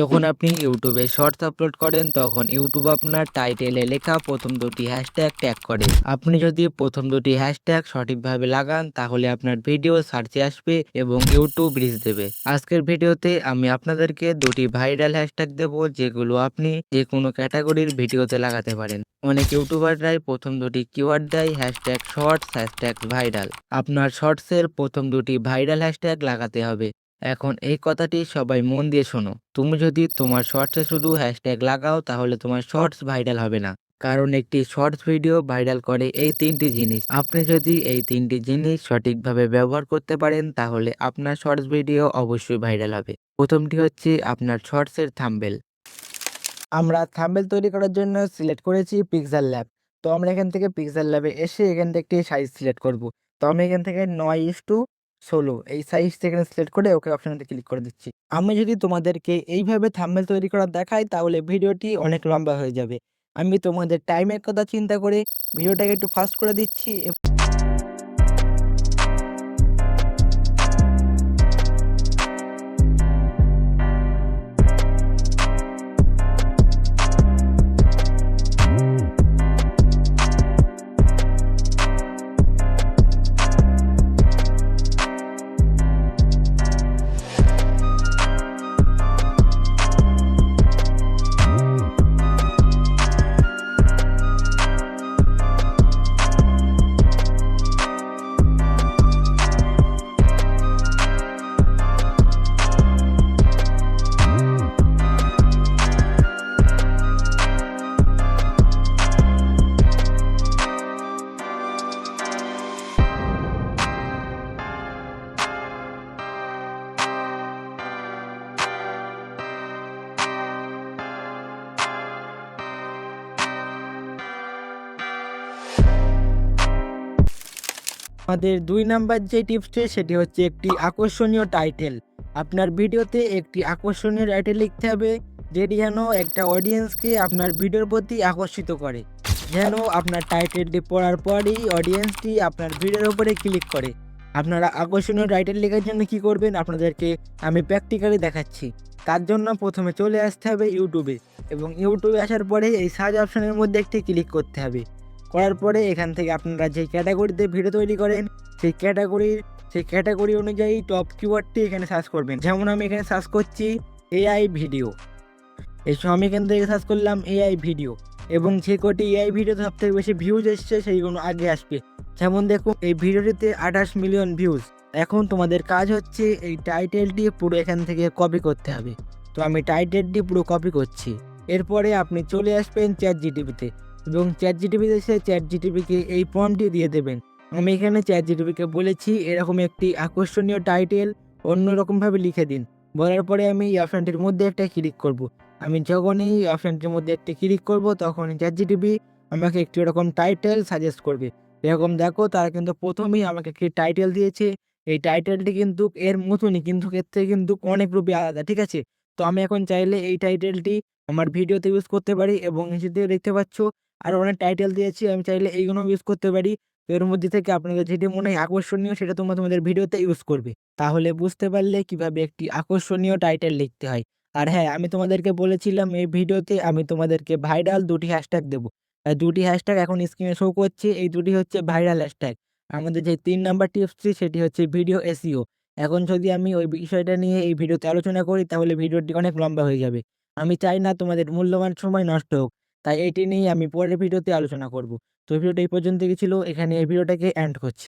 যখন আপনি ইউটিউবে শর্টস আপলোড করেন, তখন ইউটিউব আপনার টাইটেলে লেখা প্রথম দুটি হ্যাশট্যাগ ট্যাগ করে। আপনি যদি প্রথম দুটি হ্যাশট্যাগ সঠিকভাবে লাগান, তাহলে আপনার ভিডিও সার্চে আসবে এবং ইউটিউব রিচ দেবে। আজকের ভিডিওতে আমি আপনাদেরকে দুটি ভাইরাল হ্যাশট্যাগ দেব, যেগুলো আপনি যে কোনো ক্যাটাগরির ভিডিওতে লাগাতে পারেন। অনেক ইউটিউবাররাই প্রথম দুটি কিওয়ার্ড দেয় হ্যাশট্যাগ শর্টস হ্যাশট্যাগ ভাইরাল আপনার শর্টসের প্রথম দুটি ভাইরাল হ্যাশট্যাগ লাগাতে হবে। এখন এই কথাটি সবাই মন দিয়ে শোনো। তুমি যদি তোমার শর্টসে শুধু হ্যাশট্যাগ লাগাও, তাহলে তোমার শর্টস ভাইরাল হবে না। কারণ একটি শর্টস ভিডিও ভাইরাল করে এই তিনটি জিনিস। আপনি যদি এই তিনটি জিনিস সঠিকভাবে ব্যবহার করতে পারেন, তাহলে আপনার শর্টস ভিডিও অবশ্যই ভাইরাল হবে। প্রথমটি হচ্ছে আপনার শর্টসের থাম্বেল আমরা থাম্বেল তৈরি করার জন্য সিলেক্ট করেছি পিক্সেল ল্যাব তো আমরা এখান থেকে পিক্সেল ল্যাবে এসে এখান থেকে একটি সাইজ সিলেক্ট করব। তো আমি এখান থেকে নয় ইস টু ষোলো এই সাইজ এখানে সিলেক্ট করে ওকে অপশানতে ক্লিক করে দিচ্ছি। আমি যদি তোমাদেরকে এইভাবে থাম্বেল তৈরি করা দেখাই তাহলে ভিডিওটি অনেক লম্বা হয়ে যাবে। আমি তোমাদের টাইমের কথা চিন্তা করে ভিডিওটাকে একটু ফাস্ট করে দিচ্ছি আমাদের দুই নাম্বার যে টিপসটি, সেটি হচ্ছে একটি আকর্ষণীয় টাইটেল আপনার ভিডিওতে একটি আকর্ষণীয় টাইটেল লিখতে হবে, যেটি যেন একটা অডিয়েন্সকে আপনার ভিডিওর প্রতি আকর্ষিত করে। যেন আপনার টাইটেলটি পড়ার পরই অডিয়েন্সটি আপনার ভিডিওর উপরে ক্লিক করে। আপনারা আকর্ষণীয় টাইটেল লেখার জন্য কি করবেন? আপনাদেরকে আমি প্র্যাকটিক্যালি দেখাচ্ছি। তার জন্য প্রথমে চলে আসতে হবে ইউটিউবে এবং ইউটিউবে আসার পরে এই সার্চ অপশনের মধ্যে একটি ক্লিক করতে হবে। করার পরে এখান থেকে আপনারা যে ক্যাটাগরিতে ভিডিও তৈরি করেন, সেই ক্যাটাগরির সেই ক্যাটাগরি অনুযায়ী টপ কিওয়ার্ডটি এখানে সার্চ করবেন। যেমন আমি এখানে সার্চ করছি এআই ভিডিও এই সময় আমি এখান থেকে সার্চ করলাম এআই ভিডিও এবং যে কটি এআই ভিডিও সব থেকে বেশি ভিউজ এসছে, সেইগুলো আগে আসবে। যেমন দেখুন, এই ভিডিওটিতে আঠাশ মিলিয়ন ভিউজ এখন তোমাদের কাজ হচ্ছে এই টাইটেলটি পুরো এখান থেকে কপি করতে হবে। তো আমি টাইটেলটি পুরো কপি করছি। এরপরে আপনি চলে আসবেন চ্যাট জিটিভিতে এবং চ্যাট জিটিভিতে এসে চ্যাট জিটিভিকে এই ফর্মটি দিয়ে দেবেন। আমি এখানে চ্যাট জিটিভিকে বলেছি, এরকম একটি আকর্ষণীয় টাইটেল অন্যরকমভাবে লিখে দিন। বলার পরে আমি এই অপশানটির মধ্যে একটা ক্লিক করব। আমি যখনই এই অপশানটির মধ্যে একটি ক্লিক করব, তখন চ্যাট জিটিভি আমাকে একটি এরকম টাইটেল সাজেস্ট করবে। এরকম দেখো, তারা কিন্তু প্রথমেই আমাকে একটি টাইটেল দিয়েছে। এই টাইটেলটি কিন্তু এর মতনই, কিন্তু ক্ষেত্রে কিন্তু অনেক রূপে আলাদা, ঠিক আছে? তো আমি এখন চাইলে এই টাইটেলটি আমার ভিডিওতে ইউজ করতে পারি এবং দিকে দেখতে পাচ্ছ আরও অনেক টাইটেল দিয়েছি, আমি চাইলে এইগুলো ইউজ করতে পারি। এর মধ্যে থেকে আপনাদের যেটি মনে হয় আকর্ষণীয়, সেটা তোমরা তোমাদের ভিডিওতে ইউজ করবে। তাহলে বুঝতে পারলে কীভাবে একটি আকর্ষণীয় টাইটেল লিখতে হয়। আর হ্যাঁ আমি তোমাদেরকে বলেছিলাম এই ভিডিওতে আমি তোমাদেরকে ভাইরাল দুটি হ্যাশট্যাগ দেবো। আর দুটি হ্যাশট্যাগ এখন স্ক্রিনে শো করছে, এই দুটি হচ্ছে ভাইরাল হ্যাশট্যাগ আমাদের যে তিন নাম্বার টিপসটি সেটি হচ্ছে ভিডিও এসিও এখন যদি আমি ওই বিষয়টা নিয়ে এই ভিডিওতে আলোচনা করি, তাহলে ভিডিওটি অনেক লম্বা হয়ে যাবে। আমি চাই না তোমাদের মূল্যবান সময় নষ্ট হোক। তাই এটি নিয়েই আমি পরের ভিডিওতে আলোচনা করব। তো ভিডিওটা এই পর্যন্ত ছিল। এখানে এই ভিডিওটাকে এন্ড করছি।